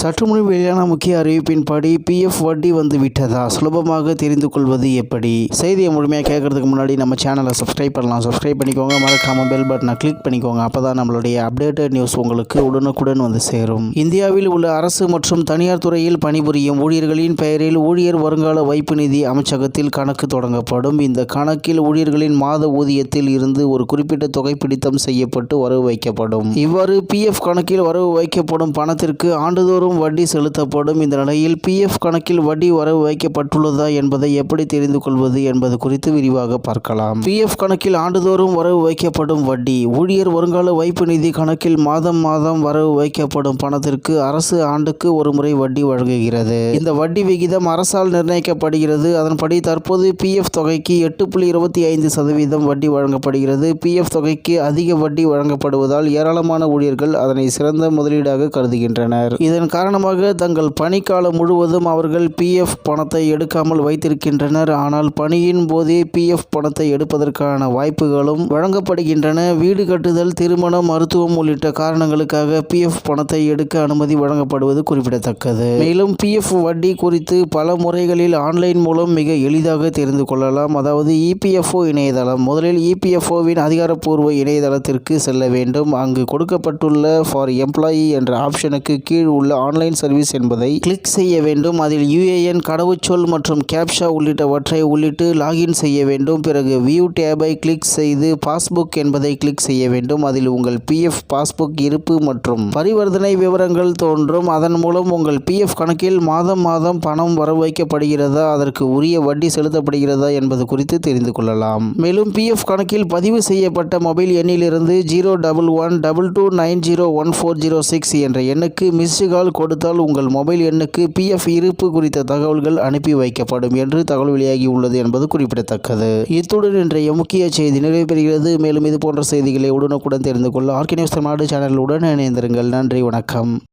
சற்று முன் வெளியான முக்கிய அறிவிப்பின்படி பிஎஃப் வட்டி வந்து விட்டதா? சுலபமாக தெரிந்து கொள்வது எப்படி? செய்தியை முழுமையாக கேட்கறதுக்கு முன்னாடி நம்ம சேனலை சப்ஸ்கிரைப் பண்ணலாம். சப்ஸ்கிரைப் பண்ணிக்கோங்க. மறக்காம பெல் பட்டனை கிளிக் பண்ணிக்கோங்க. அப்பதான் நம்மளுடைய அப்டேட்டட் நியூஸ் உங்களுக்கு உடனுக்குடன் வந்து சேரும். இந்தியாவில் உள்ள அரசு மற்றும் தனியார் துறையில் பணிபுரியும் ஊழியர்களின் பெயரில் ஊழியர் வருங்கால வைப்பு நிதி அமைச்சகத்தில் கணக்கு தொடங்கப்படும். இந்த கணக்கில் ஊழியர்களின் மாத ஊதியத்தில் இருந்து ஒரு குறிப்பிட்ட தொகை பிடித்தம் செய்யப்பட்டு வரவு வைக்கப்படும். இவ்வாறு பிஎஃப் கணக்கில் வரவு வைக்கப்படும் பணத்திற்கு ஆண்டுதோறும் வட்டி செலுத்தப்படும். இந்த நிலையில் பிஎஃப் கணக்கில் வட்டி வரவு வைக்கப்பட்டுள்ளதா என்பதை எப்படி தெரிந்து கொள்வது என்பது குறித்து விரிவாக பார்க்கலாம். பிஎஃப் கணக்கில் ஆண்டுதோறும் வரவு வைக்கப்படும் வட்டி. ஊழியர் வருங்கால வைப்பு நிதி கணக்கில் மாதம் மாதம் வரவு வைக்கப்படும் பணத்திற்கு அரசு ஆண்டுக்கு ஒரு முறை வட்டி வழங்குகிறது. இந்த வட்டி விகிதம் அரசால் நிர்ணயிக்கப்படுகிறது. அதன்படி தற்போது பிஎஃப் தொகைக்கு எட்டு புள்ளி இருபத்தி ஐந்து சதவீதம் வட்டி வழங்கப்படுகிறது. பிஎஃப் தொகைக்கு அதிக வட்டி வழங்கப்படுவதால் ஏராளமான ஊழியர்கள் அதனை சிறந்த முதலீடாக கருதுகின்றனர். இதன் காரணமாக தங்கள் பணிக்காலம் முழுவதும் அவர்கள் பிஎஃப் பணத்தை எடுக்காமல் வைத்திருக்கின்றனர். ஆனால் பணியின் போதே பிஎஃப் பணத்தை எடுப்பதற்கான வாய்ப்புகளும் வழங்கப்படுகின்றன. வீடு கட்டுதல் திருமணம் மருத்துவம் உள்ளிட்ட காரணங்களுக்காக பிஎஃப் பணத்தை எடுக்க அனுமதி வழங்கப்படுவது குறிப்பிடத்தக்கது. மேலும் பிஎஃப் வட்டி குறித்து பல முறைகளில் ஆன்லைன் மூலம் மிக எளிதாக தெரிந்து கொள்ளலாம். அதாவது இபிஎஃப்ஓ இணையதளம். முதலில் இபிஎஃப்ஓவின் அதிகாரப்பூர்வ இணையதளத்திற்கு செல்ல வேண்டும். அங்கு கொடுக்கப்பட்டுள்ள ஃபார் எம்ப்ளாயி என்ற ஆப்ஷனுக்கு கீழ் உள்ள ஆன்லைன் சர்வீஸ் என்பதை கிளிக் செய்ய வேண்டும். அதில் யுஏஎன் கடவுச்சொல் மற்றும் கேப்ஷா உள்ளிட்டவற்றை உள்ளிட்டு லாகின் செய்ய வேண்டும். பிறகு வியூ டேபை கிளிக் செய்து பாஸ்புக் என்பதை கிளிக் செய்ய வேண்டும். அதில் உங்கள் பிஎஃப் பாஸ்புக் இருப்பு மற்றும் பரிவர்த்தனை விவரங்கள் தோன்றும். அதன் மூலம் உங்கள் பிஎஃப் கணக்கில் மாதம் மாதம் பணம் வர வைக்கப்படுகிறதா அதற்கு உரிய வட்டி செலுத்தப்படுகிறதா என்பது குறித்து தெரிந்து கொள்ளலாம். மேலும் பிஎஃப் கணக்கில் பதிவு செய்யப்பட்ட மொபைல் எண்ணிலிருந்து zero double one double two nine zero one four zero six என்ற எண்ணுக்கு மிஸ்டு கால் கொடுத்தால் உங்கள் மொபைல் எண்ணுக்கு பிஎஃப் இருப்பு குறித்த தகவல்கள் அனுப்பி வைக்கப்படும் என்று தகவல் வெளியாகி உள்ளது என்பது குறிப்பிடத்தக்கது. இத்துடன் இன்றைய முக்கிய செய்தி நிறைவு பெறுகிறது மேலும் இது போன்ற செய்திகளை உடனுக்குடன் தெரிந்து கொள்ள ஆர்கே நியூஸ் தமிழ்நாடு சேனலுடன் இணைந்திருங்கள். நன்றி வணக்கம்.